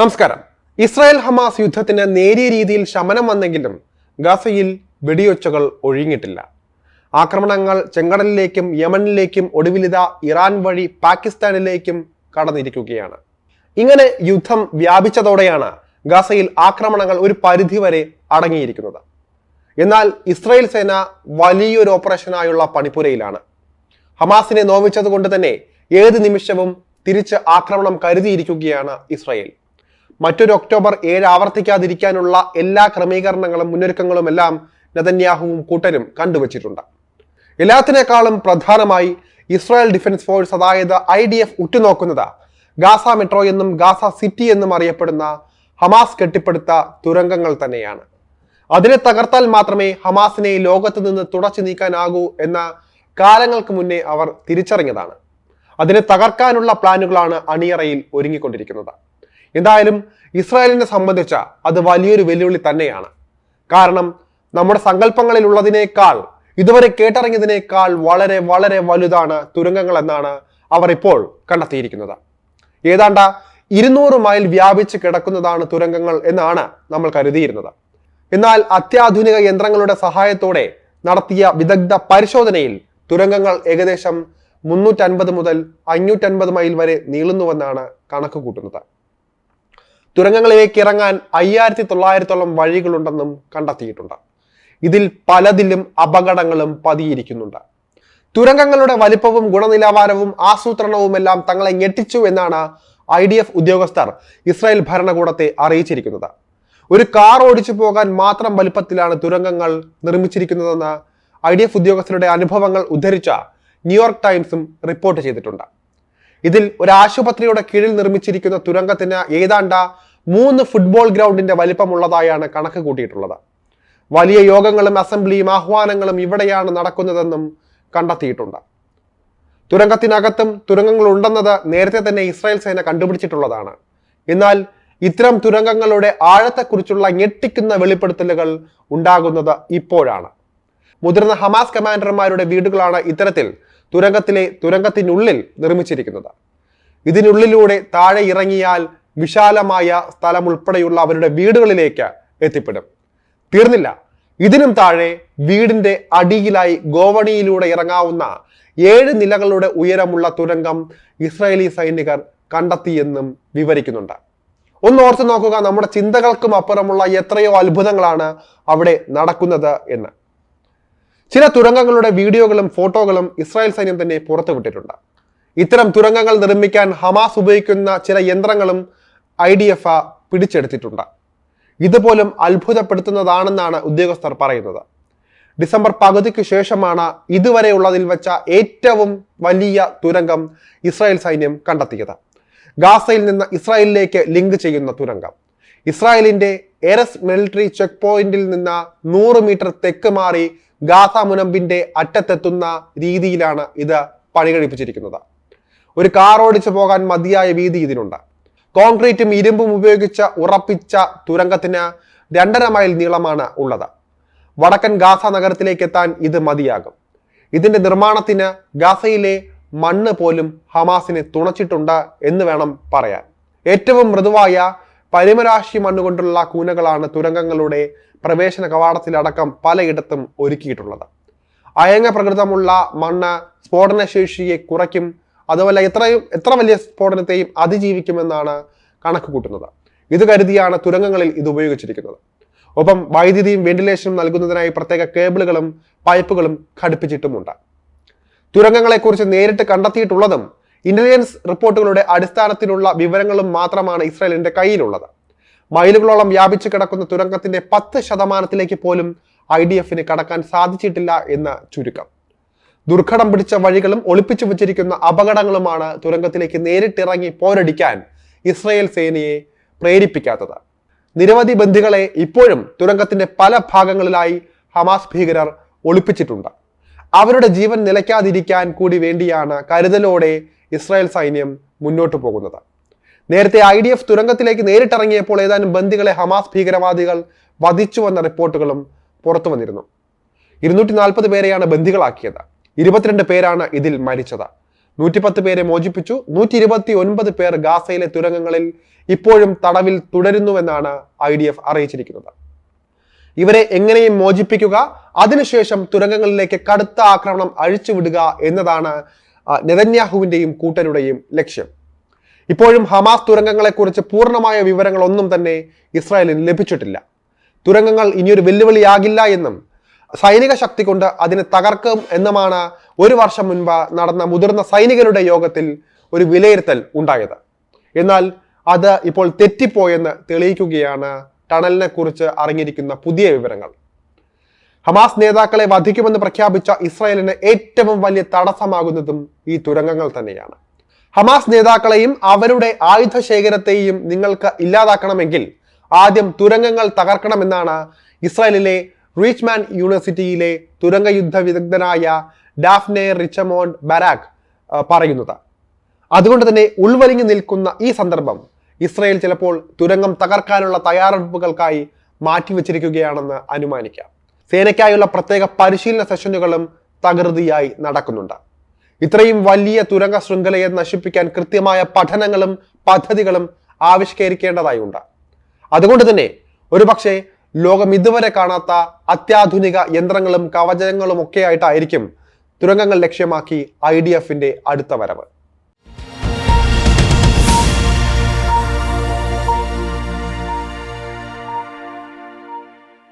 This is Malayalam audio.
നമസ്കാരം. ഇസ്രായേൽ ഹമാസ് യുദ്ധത്തിന് നേരിയ രീതിയിൽ ശമനം വന്നെങ്കിലും ഗാസയിൽ വെടിയൊച്ചകൾ ഒഴിഞ്ഞിട്ടില്ല. ആക്രമണങ്ങൾ ചെങ്കടലിലേക്കും യമനിലേക്കും ഒടുവിലിത ഇറാൻ വഴി പാകിസ്ഥാനിലേക്കും കടന്നിരിക്കുകയാണ്. ഇങ്ങനെ യുദ്ധം വ്യാപിച്ചതോടെയാണ് ഗാസയിൽ ആക്രമണങ്ങൾ ഒരു പരിധിവരെ അടങ്ങിയിരിക്കുന്നത്. എന്നാൽ ഇസ്രായേൽ സേന വലിയൊരു ഓപ്പറേഷനായുള്ള പണിപ്പുരയിലാണ്. ഹമാസിനെ നോവിച്ചതുകൊണ്ട് തന്നെ ഏത് നിമിഷവും തിരിച്ച് ആക്രമണം കരുതിയിരിക്കുകയാണ് ഇസ്രായേൽ. മറ്റൊരു ഒക്ടോബർ ഏഴ് ആവർത്തിക്കാതിരിക്കാനുള്ള എല്ലാ ക്രമീകരണങ്ങളും മുന്നൊരുക്കങ്ങളും എല്ലാം നെതന്യാഹുവും കൂട്ടരും കണ്ടുവച്ചിട്ടുണ്ട്. എല്ലാത്തിനേക്കാളും പ്രധാനമായി ഇസ്രായേൽ ഡിഫൻസ് ഫോഴ്സ് അതായത് ഐ ഡി എഫ് ഉറ്റുനോക്കുന്നത് ഗാസ മെട്രോ എന്നും ഗാസ സിറ്റി എന്നും അറിയപ്പെടുന്ന ഹമാസ് കെട്ടിപ്പടുത്ത തുരങ്കങ്ങൾ തന്നെയാണ്. അതിനെ തകർത്താൽ മാത്രമേ ഹമാസിനെ ലോകത്ത് നിന്ന് തുടച്ചു നീക്കാനാകൂ എന്ന കാലങ്ങൾക്ക് മുന്നേ അവർ തിരിച്ചറിഞ്ഞതാണ്. അതിനെ തകർക്കാനുള്ള പ്ലാനുകളാണ് അണിയറയിൽ ഒരുങ്ങിക്കൊണ്ടിരിക്കുന്നത്. എന്തായാലും ഇസ്രായേലിനെ സംബന്ധിച്ച അത് വലിയൊരു വെല്ലുവിളി തന്നെയാണ്. കാരണം നമ്മുടെ സങ്കല്പങ്ങളിലുള്ളതിനേക്കാൾ ഇതുവരെ കേട്ടിറങ്ങിയതിനേക്കാൾ വളരെ വളരെ വലുതാണ് തുരങ്കങ്ങൾ എന്നാണ് അവർ ഇപ്പോൾ കണ്ടെത്തിയിരിക്കുന്നത്. ഏതാണ്ട ഇരുന്നൂറ് മൈൽ വ്യാപിച്ച് കിടക്കുന്നതാണ് തുരങ്കങ്ങൾ എന്നാണ് നമ്മൾ കരുതിയിരുന്നത്. എന്നാൽ അത്യാധുനിക യന്ത്രങ്ങളുടെ സഹായത്തോടെ നടത്തിയ വിദഗ്ധ പരിശോധനയിൽ തുരങ്കങ്ങൾ ഏകദേശം മുന്നൂറ്റൻപത് മുതൽ അഞ്ഞൂറ്റൻപത് മൈൽ വരെ നീളുന്നുവെന്നാണ് കണക്ക് കൂട്ടുന്നത് തുരങ്കങ്ങളിലേക്ക് ഇറങ്ങാൻ അയ്യായിരത്തി തൊള്ളായിരത്തോളം വഴികളുണ്ടെന്നും കണ്ടെത്തിയിട്ടുണ്ട്. ഇതിൽ പലതിലും അപകടങ്ങളും പതിയിരിക്കുന്നുണ്ട്. തുരങ്കങ്ങളുടെ വലിപ്പവും ഗുണനിലവാരവും ആസൂത്രണവും എല്ലാം തങ്ങളെ ഞെട്ടിച്ചു എന്നാണ് ഐ ഡി എഫ് ഉദ്യോഗസ്ഥർ ഇസ്രായേൽ ഭരണകൂടത്തെ അറിയിച്ചിരിക്കുന്നത്. ഒരു കാർ ഓടിച്ചു പോകാൻ മാത്രം വലിപ്പത്തിലാണ് തുരങ്കങ്ങൾ നിർമ്മിച്ചിരിക്കുന്നതെന്ന് ഐ ഡി എഫ് ഉദ്യോഗസ്ഥരുടെ അനുഭവങ്ങൾ ഉദ്ധരിച്ച ന്യൂയോർക്ക് ടൈംസും റിപ്പോർട്ട് ചെയ്തിട്ടുണ്ട്. ഇതിൽ ഒരു ആശുപത്രിയുടെ കീഴിൽ നിർമ്മിച്ചിരിക്കുന്ന തുരങ്കത്തിന് ഏതാണ്ട് മൂന്ന് ഫുട്ബോൾ ഗ്രൗണ്ടിന്റെ വലിപ്പമുള്ളതായാണ് കണക്ക് കൂട്ടിയിട്ടുള്ളത്. വലിയ യോഗങ്ങളും അസംബ്ലിയും ആഹ്വാനങ്ങളും ഇവിടെയാണ് നടക്കുന്നതെന്നും കണ്ടെത്തിയിട്ടുണ്ട്. തുരങ്കത്തിനകത്തും തുരങ്കങ്ങൾ ഉണ്ടെന്നത് നേരത്തെ തന്നെ ഇസ്രായേൽ സേന കണ്ടുപിടിച്ചിട്ടുള്ളതാണ്. എന്നാൽ ഇത്തരം തുരങ്കങ്ങളുടെ ആഴത്തെക്കുറിച്ചുള്ള ഞെട്ടിക്കുന്ന വെളിപ്പെടുത്തലുകൾ ഉണ്ടാകുന്നത് ഇപ്പോഴാണ്. മുതിർന്ന ഹമാസ് കമാൻഡർമാരുടെ വീടുകളാണ് ഇത്തരത്തിൽ തുരങ്കത്തിലെ തുരങ്കത്തിനുള്ളിൽ നിർമ്മിച്ചിരിക്കുന്നത് ഇതിനുള്ളിലൂടെ താഴെ ഇറങ്ങിയാൽ വിശാലമായ സ്ഥലം ഉൾപ്പെടെയുള്ള അവരുടെ വീടുകളിലേക്ക് എത്തിപ്പെടും. തീർന്നില്ല. ഇതിനും താഴെ വീടിന്റെ അടിയിലായി ഗോവണിയിലൂടെ ഇറങ്ങാവുന്ന ഏഴ് നിലകളുടെ ഉയരമുള്ള തുരങ്കം ഇസ്രായേലി സൈനികർ കണ്ടെത്തിയെന്നും വിവരിക്കുന്നുണ്ട്. ഒന്ന് ഓർത്ത് നോക്കുക നമ്മുടെ ചിന്തകൾക്കും അപ്പുറമുള്ള എത്രയോ അത്ഭുതങ്ങളാണ് അവിടെ നടക്കുന്നത് എന്ന്. ചില തുരങ്കങ്ങളുടെ വീഡിയോകളും ഫോട്ടോകളും ഇസ്രായേൽ സൈന്യം തന്നെ പുറത്തുവിട്ടിട്ടുണ്ട്. ഇത്തരം തുരങ്കങ്ങൾ നിർമ്മിക്കാൻ ഹമാസ് ഉപയോഗിക്കുന്ന ചില യന്ത്രങ്ങളും ഐ ഡി എഫ് പിടിച്ചെടുത്തിട്ടുണ്ട്. ഇതുപോലും അത്ഭുതപ്പെടുത്തുന്നതാണെന്നാണ് ഉദ്യോഗസ്ഥർ പറയുന്നത്. ഡിസംബർ പകുതിക്ക് ശേഷമാണ് ഇതുവരെയുള്ളതിൽ വെച്ച ഏറ്റവും വലിയ തുരങ്കം ഇസ്രായേൽ സൈന്യം കണ്ടെത്തിയത്. ഗാസയിൽ നിന്ന് ഇസ്രായേലിലേക്ക് ലിങ്ക് ചെയ്യുന്ന തുരങ്കം. ഇസ്രായേലിന്റെ എറസ് മിലിറ്ററി ചെക്ക് പോയിന്റിൽ നിന്ന് നൂറ് മീറ്റർ തെക്ക് മാറി ഗാസ മുനമ്പിന്റെ അറ്റത്തെത്തുന്ന രീതിയിലാണ് ഇത് പണികഴിപ്പിച്ചിരിക്കുന്നത്. ഒരു കാർ ഓടിച്ചു പോകാൻ മതിയായ വീതി ഇതിനുണ്ട്. കോൺക്രീറ്റും ഇരുമ്പും ഉപയോഗിച്ച് ഉറപ്പിച്ച തുരങ്കത്തിന് രണ്ടര മൈൽ നീളമാണ് ഉള്ളത്. വടക്കൻ ഗാസ നഗരത്തിലേക്ക് എത്താൻ ഇത് മതിയാകും. ഇതിന്റെ നിർമ്മാണത്തിന് ഗാസയിലെ മണ്ണ് പോലും ഹമാസിനെ തുണച്ചിട്ടുണ്ട് എന്ന് വേണം പറയാൻ. ഏറ്റവും മൃദുവായ പരിമരാശി മണ്ണുകൊണ്ടുള്ള കൂനകളാണ് തുരങ്കങ്ങളുടെ പ്രവേശന കവാടത്തിലടക്കം പലയിടത്തും ഒരുക്കിയിട്ടുള്ളത്. അയങ്ങ പ്രകൃതമുള്ള മണ്ണ് സ്ഫോടനശേഷിയെ കുറയ്ക്കും അതുപോലെ എത്രയും എത്ര വലിയ സ്ഫോടനത്തെയും അതിജീവിക്കുമെന്നാണ് കണക്ക് കൂട്ടുന്നത് ഇത് കരുതിയാണ് തുരങ്കങ്ങളിൽ ഇത് ഉപയോഗിച്ചിരിക്കുന്നത്. ഒപ്പം വൈദ്യുതിയും വെന്റിലേഷനും നൽകുന്നതിനായി പ്രത്യേക കേബിളുകളും പൈപ്പുകളും ഘടിപ്പിച്ചിട്ടുമുണ്ട്. തുരങ്കങ്ങളെക്കുറിച്ച് നേരിട്ട് കണ്ടെത്തിയിട്ടുള്ളതും ഇന്റലിജൻസ് റിപ്പോർട്ടുകളുടെ അടിസ്ഥാനത്തിലുള്ള വിവരങ്ങളും മാത്രമാണ് ഇസ്രായേലിന്റെ കയ്യിലുള്ളത്. മൈലുകളോളം വ്യാപിച്ചു കിടക്കുന്ന തുരങ്കത്തിന്റെ പത്ത് ശതമാനത്തിലേക്ക് പോലും ഐ ഡി എഫിന് കടക്കാൻ സാധിച്ചിട്ടില്ല എന്ന് ചുരുക്കം. ദുർഘടം പിടിച്ച വഴികളും ഒളിപ്പിച്ചു വച്ചിരിക്കുന്ന അപകടങ്ങളുമാണ് തുരങ്കത്തിലേക്ക് നേരിട്ടിറങ്ങി പോരടിക്കാൻ ഇസ്രായേൽ സേനയെ പ്രേരിപ്പിക്കാത്തത്. നിരവധി ബന്ധികളെ ഇപ്പോഴും തുരങ്കത്തിന്റെ പല ഭാഗങ്ങളിലായി ഹമാസ് ഭീകരർ ഒളിപ്പിച്ചിട്ടുണ്ട്. അവരുടെ ജീവൻ നിലയ്ക്കാതിരിക്കാൻ കൂടി വേണ്ടിയാണ് കരുതലോടെ ഇസ്രായേൽ സൈന്യം മുന്നോട്ടു പോകുന്നത്. നേരത്തെ ഐ ഡി എഫ് തുരങ്കത്തിലേക്ക് നേരിട്ടിറങ്ങിയപ്പോൾ ഏതാനും ബന്ദികളെ ഹമാസ് ഭീകരവാദികൾ വധിച്ചുവെന്ന റിപ്പോർട്ടുകളും പുറത്തു വന്നിരുന്നു. ഇരുന്നൂറ്റി നാൽപ്പത് പേരെയാണ് ബന്ദികളാക്കിയത്. ഇരുപത്തിരണ്ട് പേരാണ് ഇതിൽ മരിച്ചത്. നൂറ്റിപ്പത്ത് പേരെ മോചിപ്പിച്ചു. നൂറ്റി ഇരുപത്തി ഒൻപത് പേർ ഗാസയിലെ തുരങ്കങ്ങളിൽ ഇപ്പോഴും തടവിൽ തുടരുന്നുവെന്നാണ് ഐ ഡി എഫ് അറിയിച്ചിരിക്കുന്നത്. ഇവരെ എങ്ങനെയും മോചിപ്പിക്കുക അതിനുശേഷം തുരങ്കങ്ങളിലേക്ക് കടുത്ത ആക്രമണം അഴിച്ചുവിടുക എന്നതാണ് ആ, നെതന്യാഹുവിന്റെയും കൂട്ടരുടെയും ലക്ഷ്യം. ഇപ്പോഴും ഹമാസ് തുരങ്കങ്ങളെക്കുറിച്ച് പൂർണമായ വിവരങ്ങളൊന്നും തന്നെ ഇസ്രായേലിന് ലഭിച്ചിട്ടില്ല. തുരങ്കങ്ങൾ ഇനിയൊരു വെല്ലുവിളിയാകില്ല എന്നും സൈനിക ശക്തി കൊണ്ട് അതിനെ തകർക്കും എന്നുമാണ് ഒരു വർഷം മുൻപ് നടന്ന മുതിർന്ന സൈനികരുടെ യോഗത്തിൽ ഒരു വിലയിരുത്തൽ ഉണ്ടായത്. എന്നാൽ അത് ഇപ്പോൾ തെറ്റിപ്പോയെന്ന് തെളിയിക്കുകയാണ് ടണലിനെ കുറിച്ച് അറിഞ്ഞിരിക്കുന്ന പുതിയ വിവരങ്ങൾ. ഹമാസ് നേതാക്കളെ വധിക്കുമെന്ന് പ്രഖ്യാപിച്ച ഇസ്രായേലിന് ഏറ്റവും വലിയ തടസ്സമാകുന്നതും ഈ തുരങ്കങ്ങൾ തന്നെയാണ്. ഹമാസ് നേതാക്കളെയും അവരുടെ ആയുധ ശേഖരത്തെയും നിങ്ങൾക്ക് ഇല്ലാതാക്കണമെങ്കിൽ ആദ്യം തുരങ്കങ്ങൾ തകർക്കണമെന്നാണ് ഇസ്രായേലിലെ റീച്ച്മാൻ യൂണിവേഴ്സിറ്റിയിലെ തുരങ്ക യുദ്ധ വിദഗ്ധനായ ഡാഫ്നെ റിച്ചമോണ്ട് ബരാഖ് പറയുന്നത്. അതുകൊണ്ട് തന്നെ ഉൾവലിഞ്ഞു നിൽക്കുന്ന ഈ സന്ദർഭം ഇസ്രായേൽ ചിലപ്പോൾ തുരങ്കം തകർക്കാനുള്ള തയ്യാറെടുപ്പുകൾക്കായി മാറ്റിവെച്ചിരിക്കുകയാണെന്ന് അനുമാനിക്കാം. സേനയ്ക്കായുള്ള പ്രത്യേക പരിശീലന സെഷനുകളും തകൃതിയായി നടക്കുന്നുണ്ട്. ഇത്രയും വലിയ തുരങ്ക ശൃംഖലയെ നശിപ്പിക്കാൻ കൃത്യമായ പഠനങ്ങളും പദ്ധതികളും ആവിഷ്കരിക്കേണ്ടതായി ഉണ്ട് അതുകൊണ്ട് തന്നെ ഒരുപക്ഷെ ലോകം ഇതുവരെ കാണാത്ത അത്യാധുനിക യന്ത്രങ്ങളും കവചങ്ങളും ഒക്കെ ആയിട്ടായിരിക്കും തുരങ്കങ്ങൾ ലക്ഷ്യമാക്കി ഐ ഡി എഫിന്റെ അടുത്ത വരവ്.